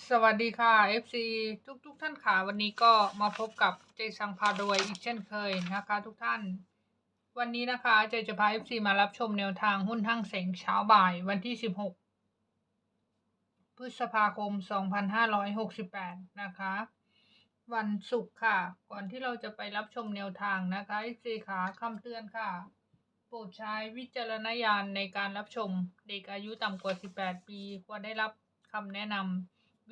สวัสดีค่ะ FC ทุกทุกท่านค่ะวันนี้ก็มาพบกับเจสังพารวยอีกเช่นเคยนะคะ ทุกท่าน วันนี้นะคะเจจะพา FC มารับชมแนวทางหุ้นทั้งเสงเช้าบ่ายวันที่ 16 พฤษภาคม 2568 นะคะ วันศุกร์ค่ะ ก่อนที่เราจะไปรับชมแนวทางนะคะ FC ขาคำเตือนค่ะ โปรดใช้วิจารณญาณในการรับชมเด็กอายุต่ำกว่า 18 ปี ควรได้รับคำแนะนำ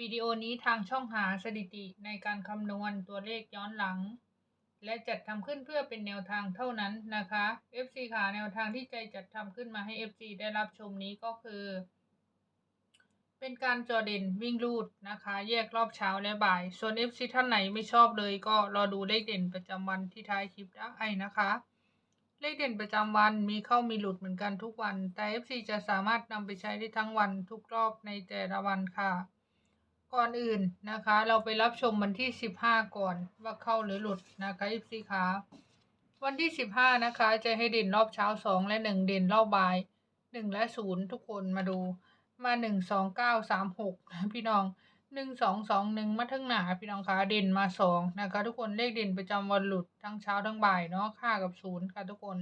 วิดีโอนี้ทางช่องหาสถิติในการคำนวณตัวเลขย้อนหลัง และจัดทำขึ้นเพื่อเป็นแนวทางเท่านั้นนะคะ FC ค่ะแนวทางที่ใจจัดทำขึ้นมาให้ FC ได้รับชมนี้ก็คือ เป็นการจอเด่นวิ่งรูดนะคะ แยกรอบเช้าและบ่าย ส่วน FC ท่านไหนไม่ชอบเลยก็รอดูเลขเด่นประจำวันที่ท้ายคลิปได้นะคะเลขเด่นประจำวันมีเข้ามีหลุดเหมือนกันทุกวัน แต่ FC จะสามารถนำไปใช้ได้ทั้งวันทุกรอบในแต่ละวันค่ะ ก่อนอื่นนะคะ เราไปรับชมวันที่ 15 ก่อนว่าเข้าหรือหลุดนะคะ FC ค่ะวันที่ 15 นะคะ จะให้เด่นรอบเช้า 2 และ 1 เด่นรอบบ่าย 1 และ 0 ทุกคนมาดูมา 1 2 9 3 6นะพี่น้อง 1 2 2 1 มาทั้งหนาพี่น้องคะเด่นมา 2 นะคะ ทุกคนเลขเด่นประจำวันหลุดทั้งเช้าทั้งบ่ายเนาะค่ากับ 0 ค่ะทุกคน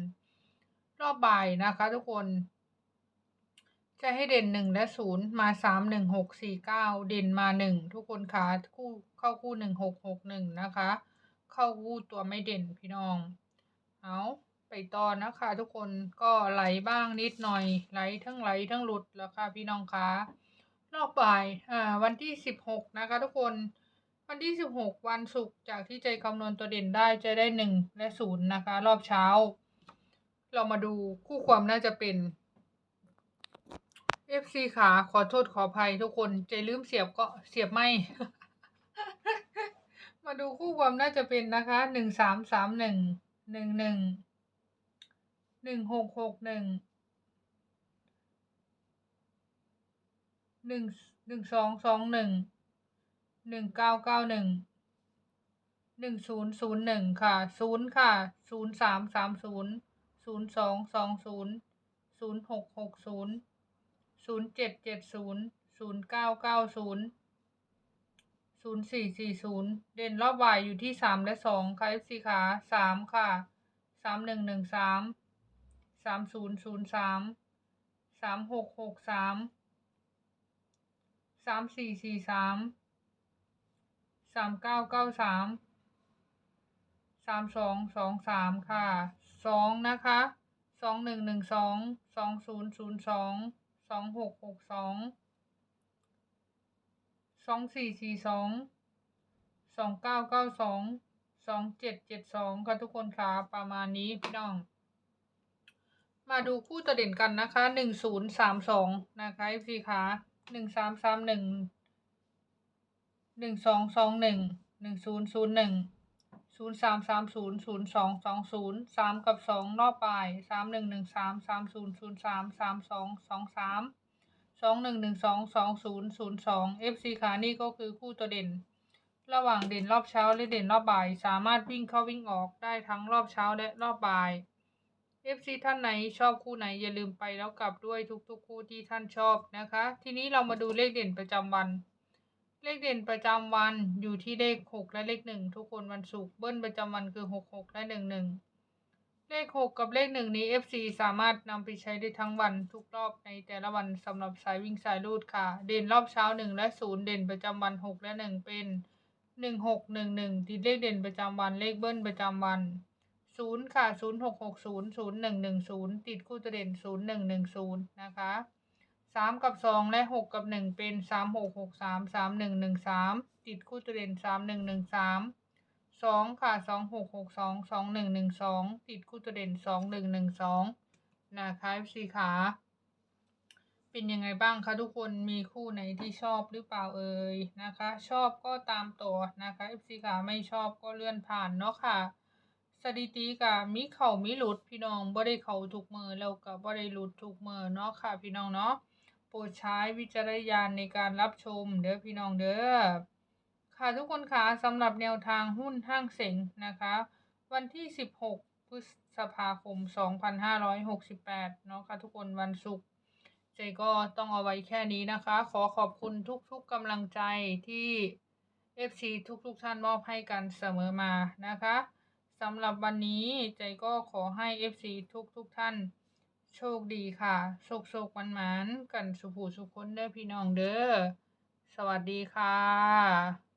รอบบ่ายนะคะ ทุกคน จะให้เด่นหนึ่งและศูนย์มาสามหนึ่งหกสี่เก้าเด่นมาหนึ่งทุกคนคะคู่เข้าคู่หนึ่งหกหกหนึ่งนะคะ เข้าคู่ตัวไม่เด่นพี่น้อง เอาไปต่อนะคะ ทุกคนก็ไหลบ้างนิดหน่อยไหลทั้งไหลทั้งหลุดแล้วค่ะพี่น้องคะรอบบ่ายอ่าวันที่สิบหกนะคะ ทุกคนวันที่สิบหกวันศุกร์จากที่ใจคำนวณตัวเด่นได้จะได้หนึ่งและศูนย์นะคะ รอบเช้า เรามาดูคู่ความน่าจะเป็น FC ขาขอโทษขออภัยทุกคนใจลืมเสียบก็เสียบไม่ มาดูคู่ความน่าจะเป็นนะคะหนึ่งสามสามหนึ่งหนึ่งหนึ่งหนึ่งหกหกหนึ่งหนึ่งหนึ่งสองสองหนึ่งหนึ่งเก้าเก้าหนึ่งหนึ่งศูนย์ศูนย์หนึ่งค่ะศูนย์ค่ะศูนย์สามสามศูนย์ศูนย์สองสองศูนย์ศูนย์หกหกศูนย์ ศูนย์เจ็ดเจ็ดศูนย์ศูนย์เก้าเก้าศูนย์ศูนย์สี่สี่ศูนย์เด่นรอบบ่ายอยู่ที่สามและสองค่ะ FC ขาสามค่ะสามหนึ่งหนึ่งสามสามศูนย์ศูนย์สามสามหกหกสามสามสี่สี่สามสามเก้าเก้าสามสามสองสองสามค่ะสองนะคะสองหนึ่งหนึ่งสองสองศูนย์ศูนย์สอง สองหกหกสองสองสี่สี่สองสองเก้าเก้าสองสองเจ็ดเจ็ดสองค่ะทุกคนค่ะประมาณนี้พี่น้อง มาดูคู่ตัวเด่นกันนะคะหนึ่งศูนย์สามสองนะคะพี่คะหนึ่งสามสามหนึ่งหนึ่งสองสองหนึ่งหนึ่งศูนย์ศูนย์หนึ่ง ศูนย์สามสามศูนย์ศูนย์สองสองศูนย์สามกับสองรอบปลายสามหนึ่งหนึ่งสามสามศูนย์ศูนย์สามสามสองสองสามสองหนึ่งหนึ่งสองสองศูนย์ศูนย์สองเอฟซีขานี่ก็คือคู่ตัวเด่น ระหว่างเด่นรอบเช้าและเด่นรอบบ่าย สามารถวิ่งเข้าวิ่งออกได้ทั้งรอบเช้าและรอบบ่าย FC ท่านไหนชอบคู่ไหนอย่าลืมไปแล้วกลับด้วยทุกๆคู่ที่ท่านชอบนะคะ ทีนี้เรามาดูเลขเด่นประจำวัน เลขเด่นประจำวันอยู่ที่เลขหกและเลขหนึ่งทุกคนวันศุกร์เบิ้ลประจำวันคือหกหกและหนึ่งหนึ่งเลขหกกับเลขหนึ่งนี้ FC สามารถนำไปใช้ได้ทั้งวันทุกรอบในแต่ละวันสำหรับสายวิ่งสายรูดค่ะ เด่นรอบเช้าหนึ่งและศูนย์เด่นประจำวันหกและหนึ่งเป็นหนึ่งหกหนึ่งหนึ่งที่เลขเด่นประจำวันเลขเบิ้ลประจำวันศูนย์ค่ะศูนย์หกหกศูนย์ศูนย์หนึ่งหนึ่งศูนย์ติดคู่ตัวเด่นศูนย์หนึ่งหนึ่งศูนย์นะคะ สามกับสองและหกกับหนึ่งเป็นสามหกหกสามสามหนึ่งหนึ่งสามติดคู่ตัวเด่นสามหนึ่งหนึ่งสามสองค่ะสองหกหกสองสองหนึ่งหนึ่งสองติดคู่ตัวเด่นสองหนึ่งหนึ่งสองนะคะสีขาเป็นยังไงบ้างคะทุกคนมีคู่ไหนที่ชอบหรือเปล่าเอ่ยนะคะ ชอบก็ตามต่อนะคะ FC ขาไม่ชอบก็เลื่อนผ่านเนาะค่ะสถิติก็มีเข้ามีหลุดพี่น้องบ่ได้เข้าทุกมือแล้วก็บ่ได้หลุดทุกมือเนาะค่ะพี่น้องเนาะ โปรดใช้วิจารณญาณในการรับชมเด้อพี่น้องเด้อค่ะทุกคนค่ะสำหรับแนวทางหุ้นห้างเสงนะคะ วันที่ 16 พฤษภาคม 2568 เนาะค่ะทุกคนวันศุกร์ใจก็ต้องเอาไว้แค่นี้นะคะ ขอขอบคุณทุกๆกำลังใจที่ FC ทุกๆท่านมอบให้กันเสมอมานะคะสำหรับวันนี้ใจก็ขอให้ FC ทุกๆท่าน โชคดีค่ะโชคโชคมันมันกันสุขูสุขคนเด้อพี่น้องเด้อสวัสดีค่ะ